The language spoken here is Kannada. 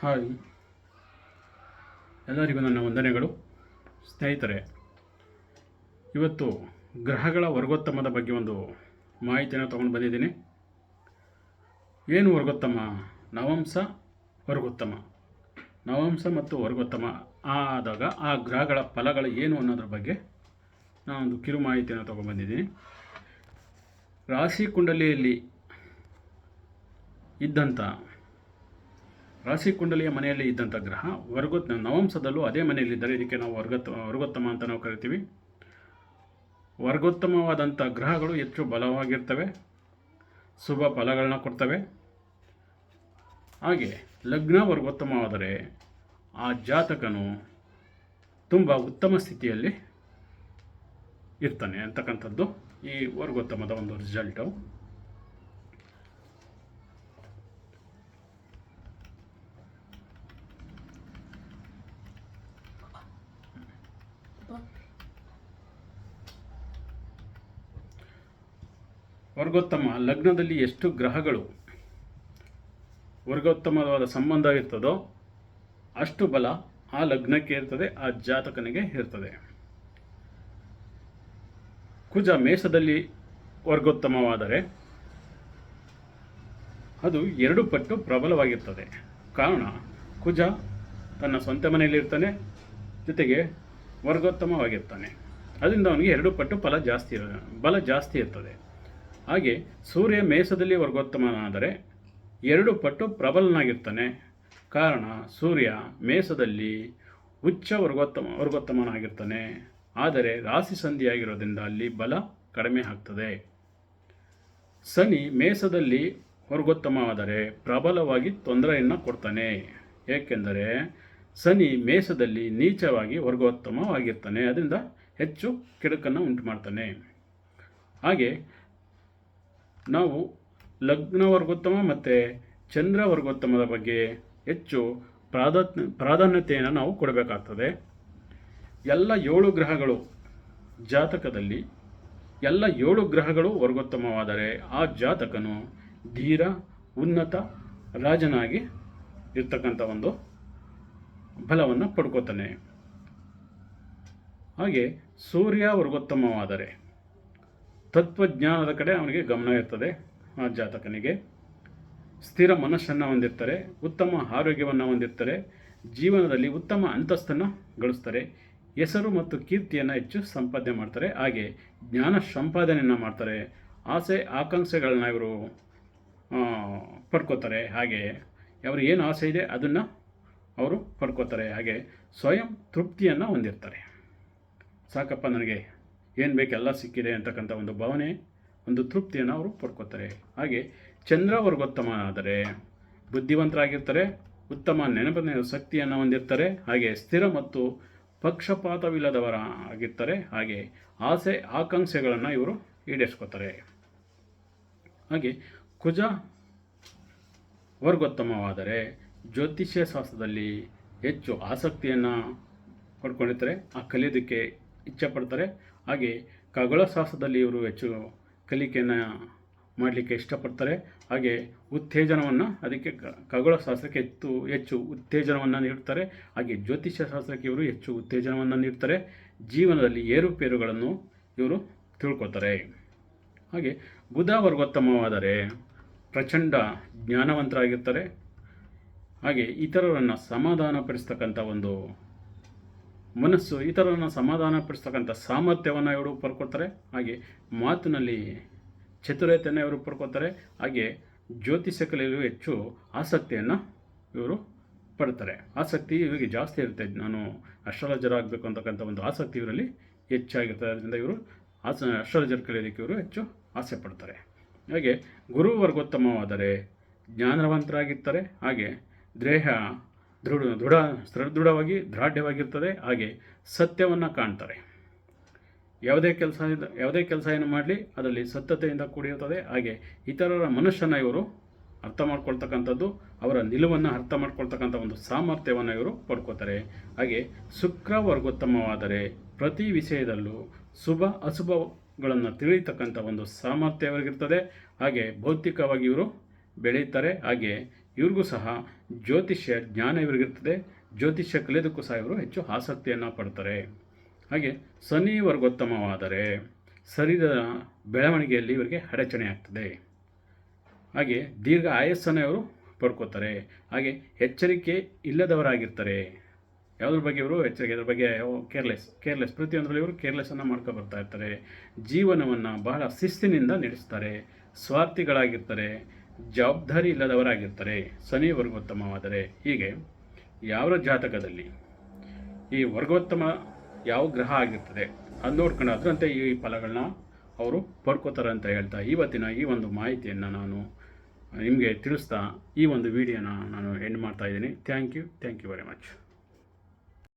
ಹಾಯ್. ಎಲ್ಲರಿಗೂ ನನ್ನ ವಂದನೆಗಳು. ಸ್ನೇಹಿತರೆ, ಇವತ್ತು ಗ್ರಹಗಳ ವರ್ಗೋತ್ತಮದ ಬಗ್ಗೆ ಒಂದು ಮಾಹಿತಿಯನ್ನು ತೊಗೊಂಡು ಬಂದಿದ್ದೀನಿ. ಏನು ವರ್ಗೋತ್ತಮ? ನವಂಸ ವರ್ಗೋತ್ತಮ. ನವಂಸ ಮತ್ತು ವರ್ಗೋತ್ತಮ ಆದಾಗ ಆ ಗ್ರಹಗಳ ಫಲಗಳು ಏನು ಅನ್ನೋದ್ರ ಬಗ್ಗೆ ನಾನೊಂದು ಕಿರು ಮಾಹಿತಿಯನ್ನು ತೊಗೊಂಡ್ಬಂದಿದ್ದೀನಿ ರಾಶಿ ಕುಂಡಲಿಯಲ್ಲಿ ಇದ್ದಂಥ ರಾಶಿ ಕುಂಡಲಿಯ ಮನೆಯಲ್ಲಿ ಇದ್ದಂಥ ಗ್ರಹ ವರ್ಗೋತ್ ನವಂಸದಲ್ಲೂ ಅದೇ ಮನೆಯಲ್ಲಿದ್ದರೆ ಇದಕ್ಕೆ ನಾವು ವರ್ಗತ್ ವರ್ಗೋತ್ತಮ ಅಂತ ನಾವು ಕರಿತೀವಿ. ವರ್ಗೋತ್ತಮವಾದಂಥ ಗ್ರಹಗಳು ಹೆಚ್ಚು ಬಲವಾಗಿರ್ತವೆ. ಶುಭ ಫಲಗಳನ್ನ ಕೊಡ್ತವೆ. ಹಾಗೆ ಲಗ್ನ ವರ್ಗೋತ್ತಮವಾದರೆ ಆ ಜಾತಕನು ತುಂಬ ಉತ್ತಮ ಸ್ಥಿತಿಯಲ್ಲಿ ಇರ್ತಾನೆ ಅಂತಕ್ಕಂಥದ್ದು ಈ ವರ್ಗೋತ್ತಮದ ಒಂದು ರಿಸಲ್ಟು ವರ್ಗೋತ್ತಮ ಲಗ್ನದಲ್ಲಿ ಎಷ್ಟು ಗ್ರಹಗಳು ವರ್ಗೋತ್ತಮವಾದ ಸಂಬಂಧ ಇರ್ತದೋ ಅಷ್ಟು ಬಲ ಆ ಲಗ್ನಕ್ಕೆ ಇರ್ತದೆ, ಆ ಜಾತಕನಿಗೆ ಇರ್ತದೆ. ಕುಜ ಮೇಷದಲ್ಲಿ ವರ್ಗೋತ್ತಮವಾದರೆ ಅದು ಎರಡು ಪಟ್ಟು ಪ್ರಬಲವಾಗಿರ್ತದೆ. ಕಾರಣ ಕುಜ ತನ್ನ ಸ್ವಂತ ಮನೆಯಲ್ಲಿ ಇರ್ತಾನೆ ಜೊತೆಗೆ ವರ್ಗೋತ್ತಮವಾಗಿರ್ತಾನೆ. ಅದರಿಂದ ಅವನಿಗೆ ಎರಡು ಪಟ್ಟು ಫಲ ಜಾಸ್ತಿ, ಬಲ ಜಾಸ್ತಿ ಇರ್ತದೆ. ಹಾಗೆ ಸೂರ್ಯ ಮೇಷದಲ್ಲಿ ವರ್ಗೋತ್ತಮನಾದರೆ ಎರಡು ಪಟ್ಟು ಪ್ರಬಲನಾಗಿರ್ತಾನೆ. ಕಾರಣ ಸೂರ್ಯ ಮೇಷದಲ್ಲಿ ಉಚ್ಚ ವರ್ಗೋತ್ತಮ, ವರ್ಗೋತ್ತಮನಾಗಿರ್ತಾನೆ. ಆದರೆ ರಾಶಿ ಸಂಧಿಯಾಗಿರೋದ್ರಿಂದ ಅಲ್ಲಿ ಬಲ ಕಡಿಮೆ ಆಗ್ತದೆ. ಶನಿ ಮೇಷದಲ್ಲಿ ವರ್ಗೋತ್ತಮವಾದರೆ ಪ್ರಬಲವಾಗಿ ತೊಂದರೆಯನ್ನು ಕೊಡ್ತಾನೆ. ಏಕೆಂದರೆ ಶನಿ ಮೇಷದಲ್ಲಿ ನೀಚವಾಗಿ ವರ್ಗೋತ್ತಮವಾಗಿರ್ತಾನೆ. ಅದರಿಂದ ಹೆಚ್ಚು ಕೆಡುಕನ್ನು ಉಂಟು ಮಾಡ್ತಾನೆ ಹಾಗೆ ನಾವು ಲಗ್ನ ವರ್ಗೋತ್ತಮ ಮತ್ತು ಚಂದ್ರ ವರ್ಗೋತ್ತಮದ ಬಗ್ಗೆ ಹೆಚ್ಚು ಪ್ರಾಧಾನ್ಯ, ಪ್ರಾಧಾನ್ಯತೆಯನ್ನು ನಾವು ಕೊಡಬೇಕಾಗ್ತದೆ. ಎಲ್ಲ ಏಳು ಗ್ರಹಗಳು ಜಾತಕದಲ್ಲಿ, ಎಲ್ಲ ಏಳು ಗ್ರಹಗಳು ವರ್ಗೋತ್ತಮವಾದರೆ ಆ ಜಾತಕನು ಧೀರ, ಉನ್ನತ, ರಾಜನಾಗಿ ಇರ್ತಕ್ಕಂಥ ಒಂದು ಬಲವನ್ನು ಪಡ್ಕೋತಾನೆ. ಹಾಗೆ ಸೂರ್ಯ ವರ್ಗೋತ್ತಮವಾದರೆ ತತ್ವಜ್ಞಾನದ ಕಡೆ ಅವನಿಗೆ ಗಮನ ಇರ್ತದೆ, ಆ ಜಾತಕನಿಗೆ. ಸ್ಥಿರ ಮನಸ್ಸನ್ನು ಹೊಂದಿರ್ತಾರೆ, ಉತ್ತಮ ಆರೋಗ್ಯವನ್ನು ಹೊಂದಿರ್ತಾರೆ, ಜೀವನದಲ್ಲಿ ಉತ್ತಮ ಅಂತಸ್ತನ್ನು ಗಳಿಸ್ತಾರೆ, ಹೆಸರು ಮತ್ತು ಕೀರ್ತಿಯನ್ನು ಹೆಚ್ಚು ಸಂಪಾದನೆ ಮಾಡ್ತಾರೆ, ಹಾಗೆ ಜ್ಞಾನ ಸಂಪಾದನೆಯನ್ನು ಮಾಡ್ತಾರೆ, ಆಸೆ ಆಕಾಂಕ್ಷೆಗಳನ್ನ ಇವರು ಪಡ್ಕೋತಾರೆ, ಹಾಗೆ ಅವರು ಏನು ಆಸೆ ಇದೆ ಅದನ್ನು ಅವರು ಪಡ್ಕೋತಾರೆ. ಹಾಗೆ ಸ್ವಯಂ ತೃಪ್ತಿಯನ್ನು ಹೊಂದಿರ್ತಾರೆ. ಸಾಕಪ್ಪ, ನನಗೆ ಏನು ಬೇಕೆಲ್ಲ ಸಿಕ್ಕಿದೆ ಅಂತಕ್ಕಂಥ ಒಂದು ಭಾವನೆ, ಒಂದು ತೃಪ್ತಿಯನ್ನು ಅವರು ಪಡ್ಕೋತಾರೆ. ಹಾಗೆ ಚಂದ್ರ ವರ್ಗೋತ್ತಮ ಆದರೆ ಬುದ್ಧಿವಂತರಾಗಿರ್ತಾರೆ, ಉತ್ತಮ ನೆನಪಿನ ಶಕ್ತಿಯನ್ನು ಹೊಂದಿರ್ತಾರೆ, ಹಾಗೆ ಸ್ಥಿರ ಮತ್ತು ಪಕ್ಷಪಾತವಿಲ್ಲದವರ ಆಗಿರ್ತಾರೆ, ಹಾಗೆ ಆಸೆ, ಆಕಾಂಕ್ಷೆಗಳನ್ನು ಇವರು ಈಡೇರಿಸ್ಕೋತಾರೆ. ಹಾಗೆ ಕುಜ ವರ್ಗೋತ್ತಮವಾದರೆ ಜ್ಯೋತಿಷ್ಯ ಶಾಸ್ತ್ರದಲ್ಲಿ ಹೆಚ್ಚು ಆಸಕ್ತಿಯನ್ನು ಪಡ್ಕೊಂಡಿರ್ತಾರೆ. ಆ ಕಲಿಯೋದಕ್ಕೆ ಇಚ್ಛೆ ಪಡ್ತಾರೆ ಹಾಗೆ ಖಗೋಳಶಾಸ್ತ್ರದಲ್ಲಿ ಇವರು ಹೆಚ್ಚು ಕಲಿಕೆಯನ್ನು ಮಾಡಲಿಕ್ಕೆ ಇಷ್ಟಪಡ್ತಾರೆ. ಹಾಗೆ ಉತ್ತೇಜನವನ್ನು ಅದಕ್ಕೆ ಖಗೋಳ ಖಗೋಳಶಾಸ್ತ್ರಕ್ಕೆ ಹೆಚ್ಚು ಹೆಚ್ಚು ಉತ್ತೇಜನವನ್ನು ನೀಡ್ತಾರೆ. ಹಾಗೆ ಜ್ಯೋತಿಷ್ಯ ಶಾಸ್ತ್ರಕ್ಕೆ ಇವರು ಹೆಚ್ಚು ಉತ್ತೇಜನವನ್ನು ನೀಡ್ತಾರೆ. ಜೀವನದಲ್ಲಿ ಏರುಪೇರುಗಳನ್ನು ಇವರು ತಿಳ್ಕೊತಾರೆ. ಹಾಗೆ ಬುಧ ವರ್ಗೋತ್ತಮವಾದರೆ ಪ್ರಚಂಡ ಜ್ಞಾನವಂತರಾಗಿರ್ತಾರೆ. ಹಾಗೆ ಇತರರನ್ನು ಸಮಾಧಾನಪಡಿಸ್ತಕ್ಕಂಥ ಒಂದು ಮನಸ್ಸು, ಇತರರನ್ನು ಸಮಾಧಾನಪಡಿಸ್ತಕ್ಕಂಥ ಸಾಮರ್ಥ್ಯವನ್ನು ಇವರು ಪರ್ಕೊತಾರೆ ಹಾಗೆ ಮಾತಿನಲ್ಲಿ ಚತುರತೆಯನ್ನು ಇವರು ಪಡ್ಕೊಳ್ತಾರೆ. ಹಾಗೆ ಜ್ಯೋತಿಷ್ಯ ಕಲೆಯಲ್ಲೂ ಹೆಚ್ಚು ಆಸಕ್ತಿಯನ್ನು ಇವರು ಪಡ್ತಾರೆ. ಆಸಕ್ತಿ ಇವರಿಗೆ ಜಾಸ್ತಿ ಇರುತ್ತೆ. ನಾನು ಅಸ್ಟ್ರಾಲಜರ್ ಆಗಬೇಕು ಅಂತಕ್ಕಂಥ ಒಂದು ಆಸಕ್ತಿ ಇವರಲ್ಲಿ ಹೆಚ್ಚಾಗಿರ್ತದೆ. ಅದರಿಂದ ಇವರು ಆಸ, ಅಸ್ಟ್ರಾಲಜರ್ ಕಲಿಯೋದಕ್ಕೆ ಇವರು ಹೆಚ್ಚು ಆಸೆ ಪಡ್ತಾರೆ. ಹಾಗೆ ಗುರುವರ್ಗೋತ್ತಮವಾದರೆ ಜ್ಞಾನವಂತರಾಗಿರ್ತಾರೆ. ಹಾಗೆ ದೇಹ ದೃಢ ದೃಢ ಸದೃಢವಾಗಿ ದ್ರಾಢ್ಯವಾಗಿರ್ತದೆ. ಹಾಗೆ ಸತ್ಯವನ್ನು ಕಾಣ್ತಾರೆ. ಯಾವುದೇ ಕೆಲಸ ಯಾವುದೇ ಕೆಲಸ ಏನು ಮಾಡಲಿ, ಅದರಲ್ಲಿ ಸತ್ಯತೆಯಿಂದ ಕೂಡಿರುತ್ತದೆ ಹಾಗೆ ಇತರರ ಮನುಷ್ಯನ ಇವರು ಅರ್ಥ ಮಾಡ್ಕೊಳ್ತಕ್ಕಂಥದ್ದು, ಅವರ ನಿಲುವನ್ನು ಅರ್ಥ ಮಾಡ್ಕೊಳ್ತಕ್ಕಂಥ ಒಂದು ಸಾಮರ್ಥ್ಯವನ್ನು ಇವರು ಪಡ್ಕೋತಾರೆ. ಹಾಗೆ ಶುಕ್ರ ವರ್ಗೋತ್ತಮವಾದರೆ ಪ್ರತಿ ವಿಷಯದಲ್ಲೂ ಶುಭ, ಅಶುಭಗಳನ್ನು ತಿಳಿತಕ್ಕಂಥ ಒಂದು ಸಾಮರ್ಥ್ಯ ಅವರಿಗಿರ್ತದೆ ಹಾಗೆ ಭೌತಿಕವಾಗಿ ಇವರು ಬೆಳೆಯುತ್ತಾರೆ. ಹಾಗೆ ಇವ್ರಿಗೂ ಸಹ ಜ್ಯೋತಿಷ್ಯ ಜ್ಞಾನ ಇವರಿಗಿರ್ತದೆ. ಜ್ಯೋತಿಷ್ಯ ಕಲಿಯೋದಕ್ಕೂ ಸಹ ಇವರು ಹೆಚ್ಚು ಆಸಕ್ತಿಯನ್ನು ಪಡ್ತಾರೆ. ಹಾಗೆ ಶನಿ ವರ್ಗೋತ್ತಮವಾದರೆ ಶರೀರದ ಬೆಳವಣಿಗೆಯಲ್ಲಿ ಇವರಿಗೆ ಅಡಚಣೆ ಆಗ್ತದೆ. ಹಾಗೆ ದೀರ್ಘ ಆಯಸ್ಸನ್ನು ಇವರು ಪಡ್ಕೋತಾರೆ. ಹಾಗೆ ಎಚ್ಚರಿಕೆ ಇಲ್ಲದವರಾಗಿರ್ತಾರೆ. ಯಾವುದ್ರ ಬಗ್ಗೆ ಇವರು ಎಚ್ಚರಿಕೆ ಅದ್ರ ಬಗ್ಗೆ ಕೇರ್ಲೆಸ್ ಕೇರ್ಲೆಸ್, ಪ್ರತಿಯೊಂದರಲ್ಲಿ ಇವರು ಕೇರ್ಲೆಸ್ಸನ್ನು ಮಾಡ್ಕೊ ಬರ್ತಾ ಇರ್ತಾರೆ. ಜೀವನವನ್ನು ಬಹಳ ಶಿಸ್ತಿನಿಂದ ನಡೆಸ್ತಾರೆ. ಸ್ವಾರ್ಥಿಗಳಾಗಿರ್ತಾರೆ. ಜವಾಬ್ದಾರಿ ಇಲ್ಲದವರಾಗಿರ್ತಾರೆ ಸನಿ ವರ್ಗೋತ್ತಮವಾದರೆ ಹೀಗೆ ಯಾವ ಜಾತಕದಲ್ಲಿ ಈ ವರ್ಗೋತ್ತಮ ಯಾವ ಗ್ರಹ ಆಗಿರ್ತದೆ ಅದು ನೋಡ್ಕೊಂಡು ಅದರಂತೆ ಈ ಫಲಗಳನ್ನ ಅವರು ಪಡ್ಕೋತಾರೆ ಅಂತ ಹೇಳ್ತಾ ಇವತ್ತಿನ ಈ ಒಂದು ಮಾಹಿತಿಯನ್ನು ನಾನು ನಿಮಗೆ ತಿಳಿಸ್ತಾ ಈ ಒಂದು ವಿಡಿಯೋನ ನಾನು ಎಂಡ್ ಮಾಡ್ತಾ ಇದ್ದೀನಿ. Thank you thank you very much